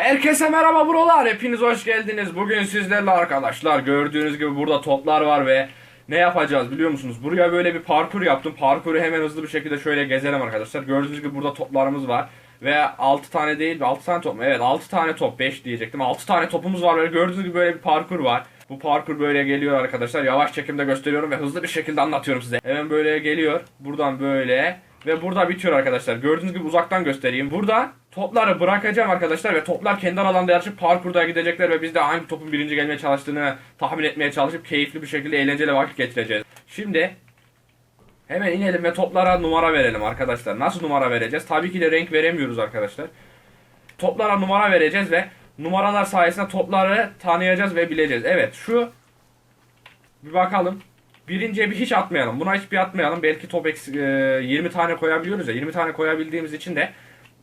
Herkese merhaba buralar. Hepiniz hoş geldiniz. Bugün sizlerle arkadaşlar gördüğünüz gibi burada toplar var ve ne yapacağız biliyor musunuz? Buraya böyle bir parkur yaptım. Parkuru hemen hızlı bir şekilde şöyle gezelim arkadaşlar. Gördüğünüz gibi burada toplarımız var. Ve 6 tane değil 6 tane top mu? Evet 6 tane top 5 diyecektim. 6 tane topumuz var. Böyle gördüğünüz gibi böyle bir parkur var. Bu parkur böyle geliyor arkadaşlar. Yavaş çekimde gösteriyorum ve hızlı bir şekilde anlatıyorum size. Hemen böyle geliyor. Buradan böyle. Ve burada bitiyor arkadaşlar. Gördüğünüz gibi uzaktan göstereyim. Burada topları bırakacağım arkadaşlar ve toplar kendi aralarında yarışıp parkurda gidecekler ve biz de hangi topun birinci gelmeye çalıştığını tahmin etmeye çalışıp keyifli bir şekilde eğlenceli vakit geçireceğiz. Şimdi hemen inelim ve toplara numara verelim arkadaşlar. Nasıl numara vereceğiz? Tabii ki de renk veremiyoruz arkadaşlar. Toplara numara vereceğiz ve numaralar sayesinde topları tanıyacağız ve bileceğiz. Evet şu bir bakalım. Birinciye bir hiç atmayalım. Buna hiçbir atmayalım. Belki top eksik, e, 20 tane koyabiliyoruz ya. 20 tane koyabildiğimiz için de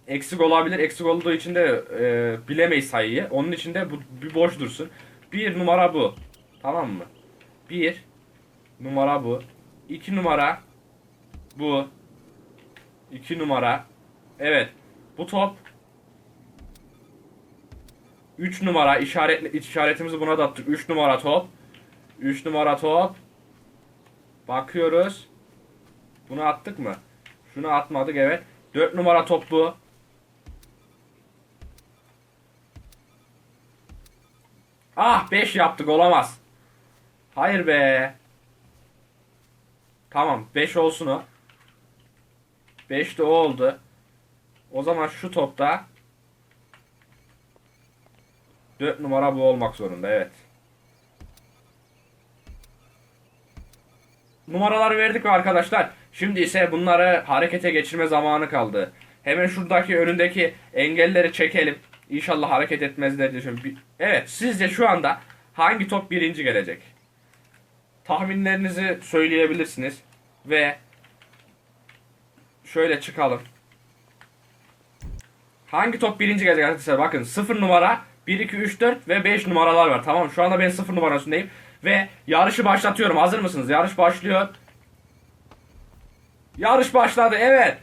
eksik olabilir. Eksik olduğu için de e, bilemeyiz sayıyı. Onun için de bu bir boş dursun. Bir numara bu. Tamam mı? Bir numara bu. İki numara bu. İki numara. Evet. Bu top 3 numara işaret işaretimizi buna da attık. 3 numara top. 3 numara top. Bakıyoruz. Bunu attık mı? Şunu atmadık evet. 4 numara top bu. Ah 5 yaptık olamaz. Hayır be. Tamam 5 olsun o. 5 de o oldu. O zaman şu topta 4 numara bu olmak zorunda evet. Numaraları verdik arkadaşlar? Şimdi ise bunları harekete geçirme zamanı kaldı. Hemen şuradaki önündeki engelleri çekelim. İnşallah hareket etmezler diye düşünüyorum. Evet sizce şu anda hangi top birinci gelecek? Tahminlerinizi söyleyebilirsiniz. Ve şöyle çıkalım. Hangi top birinci gelecek arkadaşlar? Bakın 0 numara, 1, 2, 3, 4 ve 5 numaralar var. Tamam şu anda ben 0 numarasındayım. Ve yarışı başlatıyorum. Hazır mısınız? Yarış başlıyor. Yarış başladı. Evet.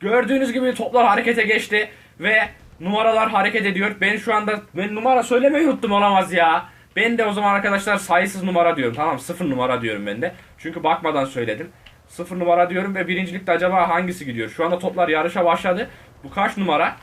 Gördüğünüz gibi toplar harekete geçti. Ve numaralar hareket ediyor. Ben şu anda ben numara söylemeyi unuttum olamaz ya. Ben de o zaman arkadaşlar sayısız numara diyorum. Tamam 0 numara diyorum ben de. Çünkü bakmadan söyledim. 0 numara diyorum ve birincilikte acaba hangisi gidiyor? Şu anda toplar yarışa başladı. Bu kaç numara?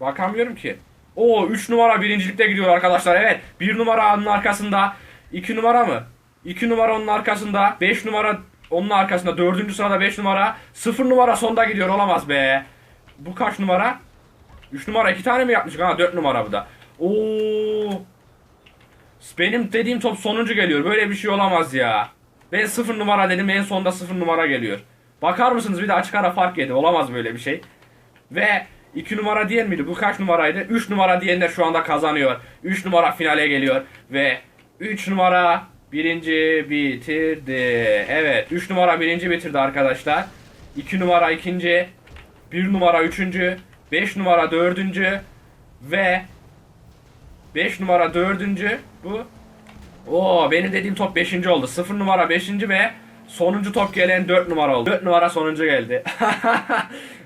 Bakamıyorum ki. O 3 numara birincilikte gidiyor arkadaşlar. Evet. 1 numara onun arkasında. 2 numara mı? 2 numara onun arkasında. 5 numara onun arkasında. 4. sırada 5 numara. 0 numara sonda gidiyor. Olamaz be. Bu kaç numara? 3 numara 2 tane mi yapmış? Ha 4 numara bu da. Oo. Benim dediğim top sonuncu geliyor. Böyle bir şey olamaz ya. Ben 0 numara dedim. En sonda 0 numara geliyor. Bakar mısınız bir de açık ara fark yedi. Olamaz böyle bir şey. Ve 2 numara diyen miydi? Bu kaç numaraydı? 3 numara diyenler şu anda kazanıyor. 3 numara finale geliyor. Ve 3 numara birinci bitirdi. Evet 3 numara birinci bitirdi arkadaşlar. 2 numara ikinci. 1 numara üçüncü. 5 numara dördüncü. Ve 5 numara dördüncü. Bu. Oo benim dediğim top 5. oldu. 0 numara 5. ve sonuncu top gelen 4 numara oldu. 4 numara sonuncu geldi.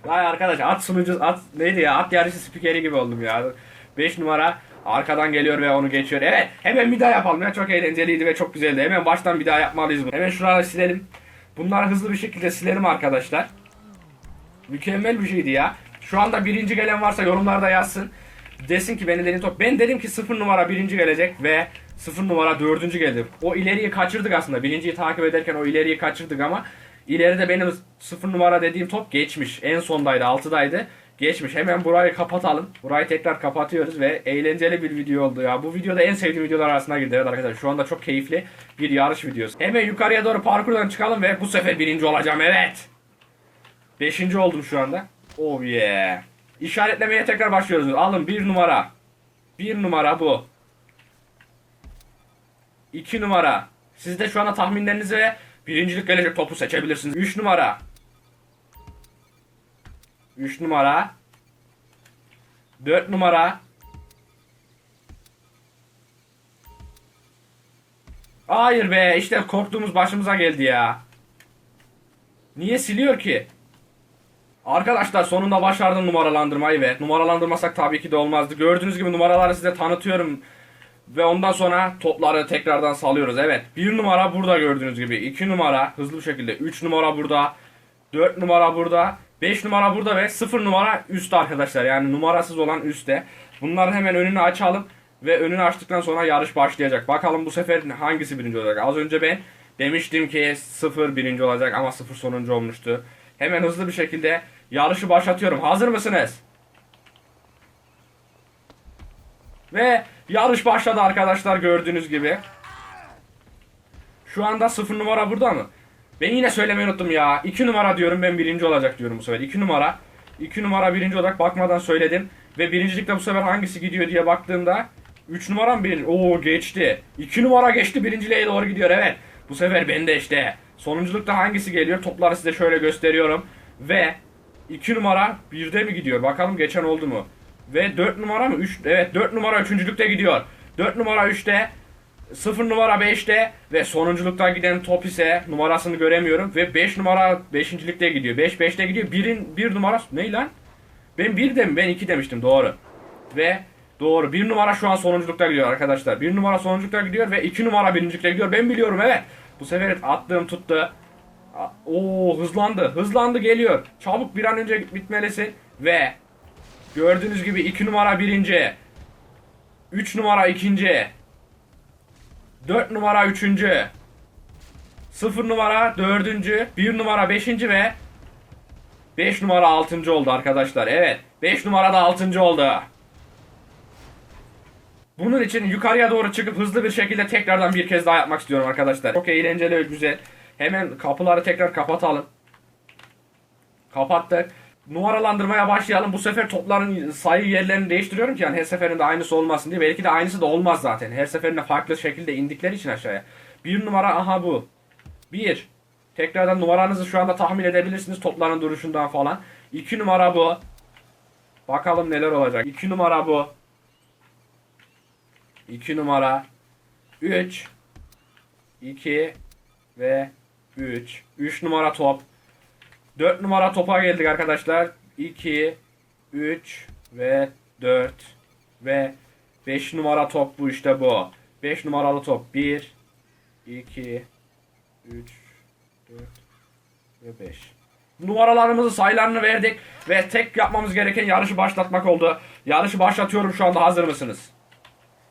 Vay arkadaş at sunucu at neydi ya at yarışı spikeri gibi oldum ya. 5 numara arkadan geliyor ve onu geçiyor. Evet hemen bir daha yapalım ya çok eğlenceliydi ve çok güzeldi. Hemen baştan bir daha yapmalıyız bunu. Hemen şuraları silelim. Bunları hızlı bir şekilde silelim arkadaşlar. Mükemmel bir şeydi ya. Şu anda birinci gelen varsa yorumlarda yazsın. Desin ki beni dediğim top. Ben dedim ki 0 numara birinci gelecek ve 0 numara dördüncü geldi. O ileriyi kaçırdık aslında. Birinciyi takip ederken o ileriyi kaçırdık ama ileride benim 0 numara dediğim top geçmiş. En sondaydı 6'daydı. Geçmiş. Hemen burayı kapatalım. Burayı tekrar kapatıyoruz ve eğlenceli bir video oldu ya. Bu videoda en sevdiğim videolar arasına girdi evet arkadaşlar. Şu anda çok keyifli bir yarış videosu. Hemen yukarıya doğru parkurdan çıkalım ve bu sefer birinci olacağım evet. Beşinci oldum şu anda. Oh yeah. İşaretlemeye tekrar başlıyoruz. Alın bir numara. Bir numara bu. İki numara. Siz de şu anda tahminlerinizi ve birincilik gelecek topu seçebilirsiniz. Üç numara. Üç numara. Dört numara. Hayır be işte korktuğumuz başımıza geldi ya. Niye siliyor ki? Arkadaşlar sonunda başardım numaralandırmayı ve numaralandırmasak tabii ki de olmazdı. Gördüğünüz gibi numaraları size tanıtıyorum. Ve ondan sonra topları tekrardan salıyoruz. Evet. Bir numara burada gördüğünüz gibi. iki numara hızlı bir şekilde. Üç numara burada. Dört numara burada. Beş numara burada ve sıfır numara üstte arkadaşlar. Yani numarasız olan üstte. Bunların hemen önünü açalım. Ve önünü açtıktan sonra yarış başlayacak. Bakalım bu sefer hangisi birinci olacak. Az önce ben demiştim ki sıfır birinci olacak ama sıfır sonuncu olmuştu. Hemen hızlı bir şekilde yarışı başlatıyorum. Hazır mısınız? Ve yarış başladı arkadaşlar gördüğünüz gibi. Şu anda 0 numara burada mı? Ben yine söylemeyi unuttum ya. 2 numara diyorum ben birinci olacak diyorum bu sefer. 2 numara. 2 numara birinci olarak bakmadan söyledim. Ve birincilikte bu sefer hangisi gidiyor diye baktığımda 3 numara mı birinci? Oo geçti. 2 numara geçti birinciliğe doğru gidiyor evet. Bu sefer bende işte. Sonunculukta hangisi geliyor? Topları size şöyle gösteriyorum. Ve 2 numara 1'de mi gidiyor? Bakalım geçen oldu mu? Ve 4 numara mı? 3 evet 4 numara 3.lükte gidiyor. 4 numara 3'te 0 numara 5'te ve sonunculuktan giden top ise numarasını göremiyorum ve 5 numara 5.likte gidiyor. 5 5'te gidiyor. 1'in 1 numara ne lan? Ben 1 de mi? Ben 2 demiştim doğru. Ve doğru 1 numara şu an sonunculukta gidiyor arkadaşlar. 1 numara sonunculukta gidiyor ve 2 numara birincilikte gidiyor. Ben biliyorum evet. Bu sefer attığım tuttu. Oo hızlandı. Hızlandı geliyor. Çabuk bir an önce bitmelisin ve gördüğünüz gibi 2 numara birinci. 3 numara ikinci. 4 numara 3. 0 numara 4. 1 numara 5. ve 5 numara 6. oldu arkadaşlar. Evet. 5 numara da 6. oldu. Bunun için yukarıya doğru çıkıp hızlı bir şekilde tekrardan bir kez daha yapmak istiyorum arkadaşlar. Çok eğlenceli güzel. Hemen kapıları tekrar kapatalım. Kapattık. Numaralandırmaya başlayalım. Bu sefer topların sayı yerlerini değiştiriyorum ki yani her seferinde aynısı olmasın diye. Belki de aynısı da olmaz zaten. Her seferinde farklı şekilde indikleri için aşağıya. Bir numara aha bu. Bir. Tekrardan numaranızı şu anda tahmin edebilirsiniz topların duruşundan falan. İki numara bu. Bakalım neler olacak. İki numara bu. İki numara. Üç. İki. Ve üç. Üç numara top. 4 numara topa geldik arkadaşlar. 2, 3 ve 4 ve 5 numara top bu işte bu. 5 numaralı top 1, 2, 3, 4 ve 5. Numaralarımızı sayılarını verdik ve tek yapmamız gereken yarışı başlatmak oldu. Yarışı başlatıyorum şu anda hazır mısınız?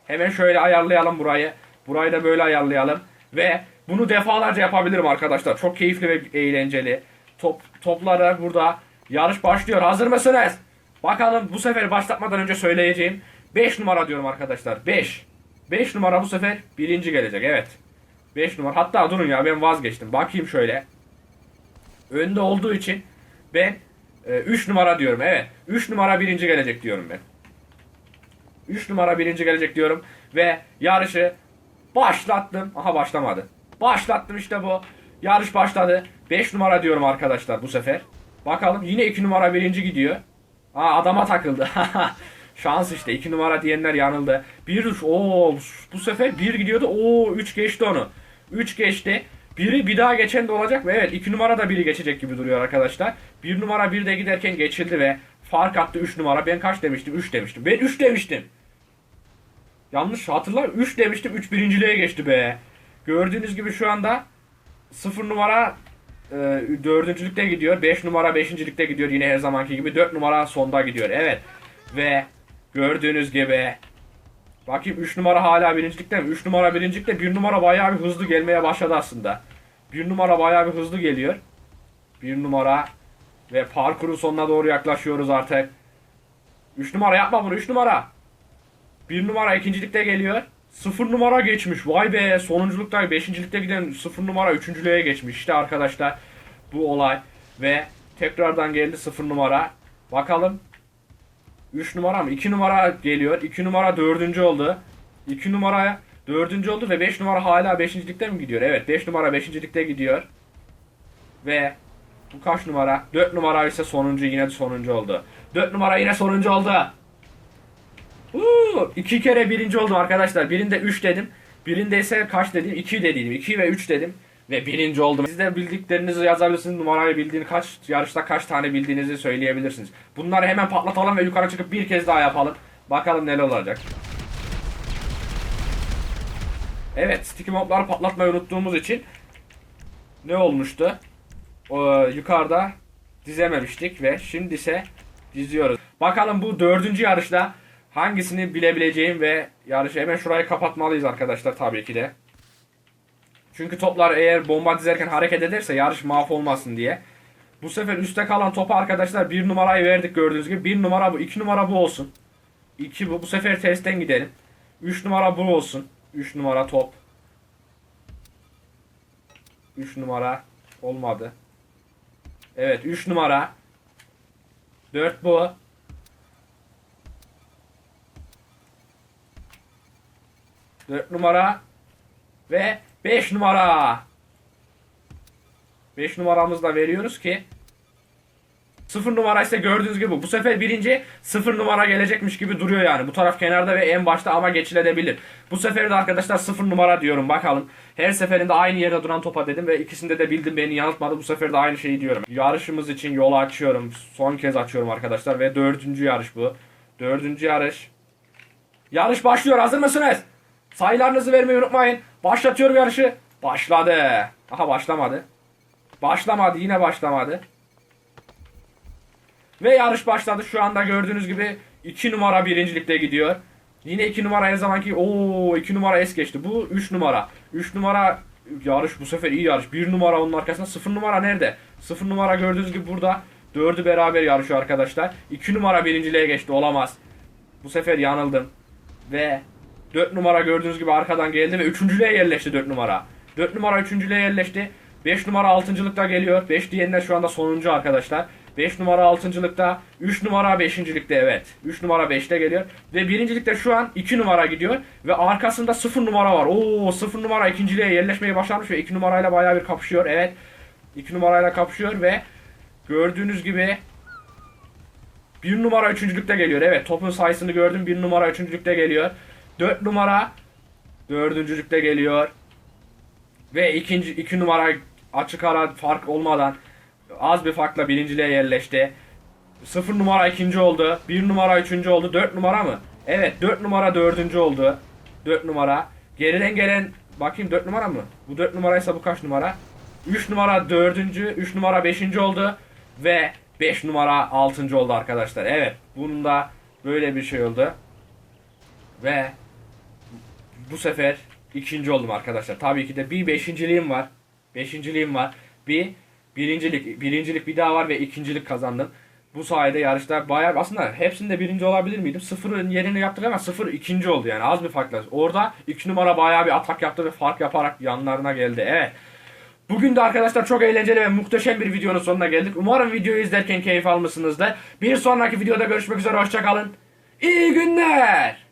Hemen şöyle ayarlayalım burayı. Burayı da böyle ayarlayalım. Ve bunu defalarca yapabilirim arkadaşlar. Çok keyifli ve eğlenceli. Top, toplara burada yarış başlıyor. Hazır mısınız? Bakalım bu sefer başlatmadan önce söyleyeceğim. 5 numara diyorum arkadaşlar. 5. 5 numara bu sefer birinci gelecek. Evet. 5 numara. Hatta durun ya ben vazgeçtim. Bakayım şöyle. Önde olduğu için ben 3 numara diyorum. Evet. 3 numara birinci gelecek diyorum ben. 3 numara birinci gelecek diyorum. Ve yarışı başlattım. Aha başlamadı. Başlattım işte bu. Yarış başladı. 5 numara diyorum arkadaşlar bu sefer. Bakalım yine 2 numara birinci gidiyor. Aa adama takıldı. Şans işte 2 numara diyenler yanıldı. 1 o bu sefer 1 gidiyordu. Oo 3 geçti onu. 3 geçti. Biri bir daha geçen de olacak mı? Evet 2 numara da biri geçecek gibi duruyor arkadaşlar. 1 numara 1 de giderken geçildi ve fark attı 3 numara. Ben kaç demiştim? 3 demiştim. Ben 3 demiştim. Yanlış hatırlar. 3 demiştim. 3 birinciliğe geçti be. Gördüğünüz gibi şu anda 0 numara e, dördüncülükte gidiyor. 5 numara beşincilikte gidiyor yine her zamanki gibi. 4 numara sonda gidiyor. Evet. Ve gördüğünüz gibi bakayım 3 numara hala birincilikte mi? 3 numara birincilikte 1 numara bayağı bir hızlı gelmeye başladı aslında. 1 numara bayağı bir hızlı geliyor. 1 numara ve parkurun sonuna doğru yaklaşıyoruz artık. 3 numara yapma bunu 3 numara. 1 numara ikincilikte geliyor. 0 numara geçmiş. Vay be sonunculukta 5. giden 0 numara 3.lüğe geçmiş. İşte arkadaşlar bu olay. Ve tekrardan geldi 0 numara. Bakalım. 3 numara mı? 2 numara geliyor. 2 numara 4. oldu. 2 numara 4. oldu ve 5 numara hala 5. ligde mi gidiyor? Evet 5 numara 5. ligde gidiyor. Ve bu kaç numara? 4 numara ise sonuncu yine sonuncu oldu. 4 numara yine sonuncu oldu. Uuu, iki kere birinci oldum arkadaşlar. Birinde 3 dedim. Birinde ise kaç dedim? 2 dedim. 2 ve 3 dedim. ve birinci oldum. Siz de bildiklerinizi yazabilirsiniz. Numarayı bildiğini kaç yarışta kaç tane bildiğinizi söyleyebilirsiniz. Bunları hemen patlatalım ve yukarı çıkıp bir kez daha yapalım. Bakalım neler olacak. Evet, sticky mobları patlatmayı unuttuğumuz için ne olmuştu? O, yukarıda dizememiştik ve şimdi ise diziyoruz. Bakalım bu dördüncü yarışta hangisini bilebileceğim ve yarışı hemen şurayı kapatmalıyız arkadaşlar tabii ki de. Çünkü toplar eğer bomba dizerken hareket ederse yarış mahvolmasın diye. Bu sefer üstte kalan topa arkadaşlar bir numarayı verdik gördüğünüz gibi. Bir numara bu, iki numara bu olsun. İki bu. Bu sefer testten gidelim. Üç numara bu olsun. Üç numara top. Üç numara olmadı. Evet 3 numara. 4 bu. Dört numara ve 5 numara. 5 numaramızı da veriyoruz ki 0 numara ise gördüğünüz gibi bu sefer birinci 0 numara gelecekmiş gibi duruyor yani. Bu taraf kenarda ve en başta ama geçilebilir. Bu sefer de arkadaşlar 0 numara diyorum bakalım. Her seferinde aynı yerde duran topa dedim ve ikisinde de bildim beni yanıltmadı. Bu sefer de aynı şeyi diyorum. Yarışımız için yolu açıyorum. Son kez açıyorum arkadaşlar ve dördüncü yarış bu. Dördüncü yarış. Yarış başlıyor hazır mısınız? Sayılarınızı vermeyi unutmayın. Başlatıyorum yarışı. Başladı. Aha başlamadı. Başlamadı yine başlamadı. Ve yarış başladı. Şu anda gördüğünüz gibi 2 numara birincilikte gidiyor. Yine 2 numara her zamanki o 2 numara es geçti. Bu 3 numara. 3 numara yarış bu sefer iyi yarış. 1 numara onun arkasında 0 numara nerede? 0 numara gördüğünüz gibi burada. 4'ü beraber yarışıyor arkadaşlar. 2 numara birinciliğe geçti. Olamaz. Bu sefer yanıldım. Ve 4 numara gördüğünüz gibi arkadan geldi ve 3.lüğe yerleşti 4 numara. 4 numara 3.lüğe yerleşti. 5 numara 6.lıkta geliyor. 5 diyenler şu anda sonuncu arkadaşlar. 5 numara 6.lıkta, 3 numara 5.likte evet. 3 numara 5'te geliyor. Ve birincilikte şu an 2 numara gidiyor. Ve arkasında 0 numara var. Oo 0 numara ikinciliğe yerleşmeye başlamış ve 2 numarayla bayağı bir kapışıyor. Evet. 2 numarayla kapışıyor ve gördüğünüz gibi 1 numara üçüncülükte geliyor. Evet topun sayısını gördüm. 1 numara üçüncülükte geliyor. 4 numara dördüncülükte geliyor. Ve ikinci 2 numara açık ara fark olmadan az bir farkla birinciliğe yerleşti. 0 numara ikinci oldu. 1 numara üçüncü oldu. 4 numara mı? Evet 4 numara dördüncü oldu. 4 numara. Geriden gelen bakayım 4 numara mı? Bu 4 numaraysa bu kaç numara? 3 numara dördüncü, 3 numara beşinci oldu. Ve 5 numara altıncı oldu arkadaşlar. Evet bunda böyle bir şey oldu. Ve bu sefer ikinci oldum arkadaşlar. Tabii ki de bir beşinciliğim var. Beşinciliğim var. Bir birincilik, birincilik bir daha var ve ikincilik kazandım. Bu sayede yarışta bayağı aslında hepsinde birinci olabilir miydim? Sıfırın yerini yaptık ama sıfır ikinci oldu yani az bir farkla. Orada iki numara bayağı bir atak yaptı ve fark yaparak yanlarına geldi. Evet. Bugün de arkadaşlar çok eğlenceli ve muhteşem bir videonun sonuna geldik. Umarım videoyu izlerken keyif almışsınızdır. Bir sonraki videoda görüşmek üzere. Hoşçakalın. İyi günler.